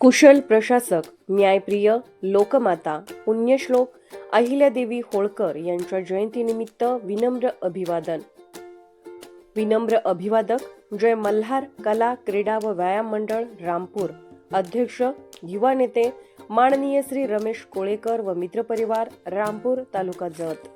कुशल प्रशासक न्यायप्रिय लोकमाता पुण्यश्लोक अहिल्यादेवी होळकर यांच्या जयंतीनिमित्त विनम्र अभिवादन. विनम्र अभिवादक जय मल्हार कला क्रीडा व व्यायाम मंडळ रामपूर. अध्यक्ष युवा नेते माननीय श्री रमेश कोळेकर व मित्रपरिवार रामपूर तालुका जत.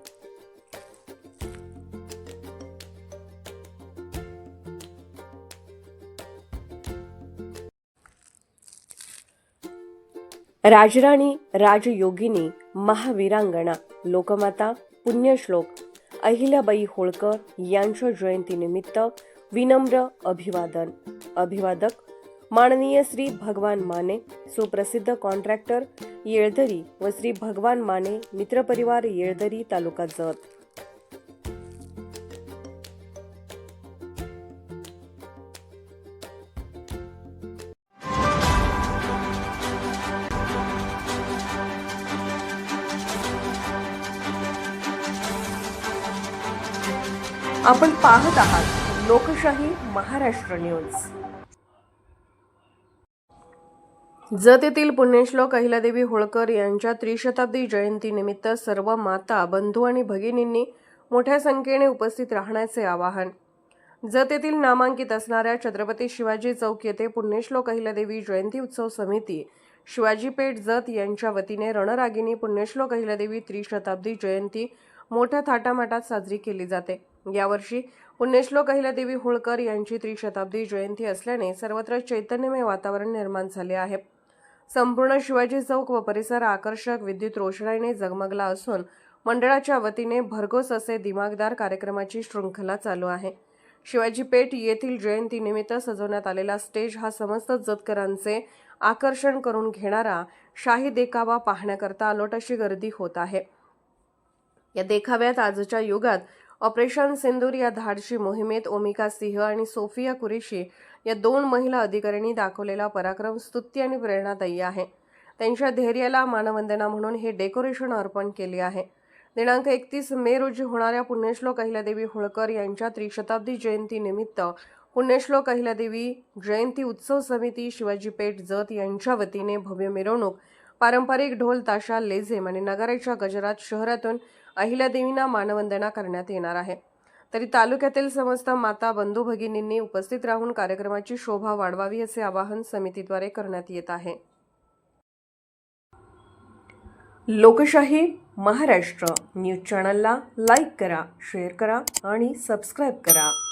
राजराणी राजयोगिनी महावीरांगणा लोकमाता पुण्यश्लोक अहिल्याबाई होळकर यांच्या जयंतीनिमित्त विनम्र अभिवादन. अभिवादक माननीय श्री भगवान माने सुप्रसिद्ध कॉन्ट्रॅक्टर येळदरी व श्री भगवान माने मित्रपरिवार येळदरी तालुका जत. आपण पाहत आहात लोकशाही महाराष्ट्र न्यूज. जत येथील पुण्यश्लोक अहिलादेवी होळकर यांच्या त्रिशताब्दी जयंतीनिमित्त सर्व माता बंधू आणि भगिनींनी मोठ्या संख्येने उपस्थित राहण्याचे आवाहन. जत येथील नामांकित असणाऱ्या छत्रपती शिवाजी चौक येथे पुण्यश्लोक अहिलादेवी जयंती उत्सव समिती शिवाजी पेठ जत यांच्या वतीने रणरागिनी पुण्यश्लोक अहिलादेवी त्रिशताब्दी जयंती मोठ्या थाटामाटात साजरी केली जाते. यावर्षी पुण्यश्लोक अहिल्यादेवी होळकर यांची त्रिशताब्दी जयंती असल्याने सर्वत्र चैतन्यमय वातावरण निर्माण झाले आहे. संपूर्ण शिवाजी चौक व परिसर आकर्षक विद्युत रोषणाईने जगमगला असून मंडळाच्या वतीने भरघोस असे दिमागदार कार्यक्रमाची शृंखला चालू आहे. शिवाजी पेठ येथील जयंतीनिमित्त सजवण्यात आलेला स्टेज हा समस्त जतकरांचे आकर्षण करून घेणारा शाही देखावा पाहण्याकरता अलोट अशी गर्दी होत आहे. या देखाव्यात आजच्या युगात ऑपरेशन सिंदूर या धाडशी मोहिमेत ओमिका सिंह आणि सोफिया कुरेशी या दोन महिला अधिकाऱ्यांनी दाखवलेला पराक्रम स्तुत्य आणि प्रेरणादायी आहे. त्यांच्या धैर्याला मानवंदना म्हणून हे डेकोरेशन अर्पण केले आहे. दिनांक एकतीस मे रोजी होणाऱ्या पुण्यश्लोक अहिल्यादेवी होळकर यांच्या त्रिशताब्दी जयंतीनिमित्त पुण्यश्लोक अहिल्यादेवी जयंती उत्सव समिती शिवाजी पेठ जत यांच्या वतीने भव्य मिरवणूक पारंपरिक ढोल ताशा लेझेम आणि नगाऱ्याच्या गजरात शहरातून अहिल्यादेवींना मानवंदना करण्यात येणार आहे. तरी तालुक्यातील समस्त माता बंधू भगिनींनी उपस्थित राहून कार्यक्रमाची शोभा वाढवावी असे आवाहन समितीद्वारे करण्यात येत आहे. लोकशाही महाराष्ट्र न्यूज चॅनलला लाईक करा शेअर करा आणि सबस्क्राईब करा.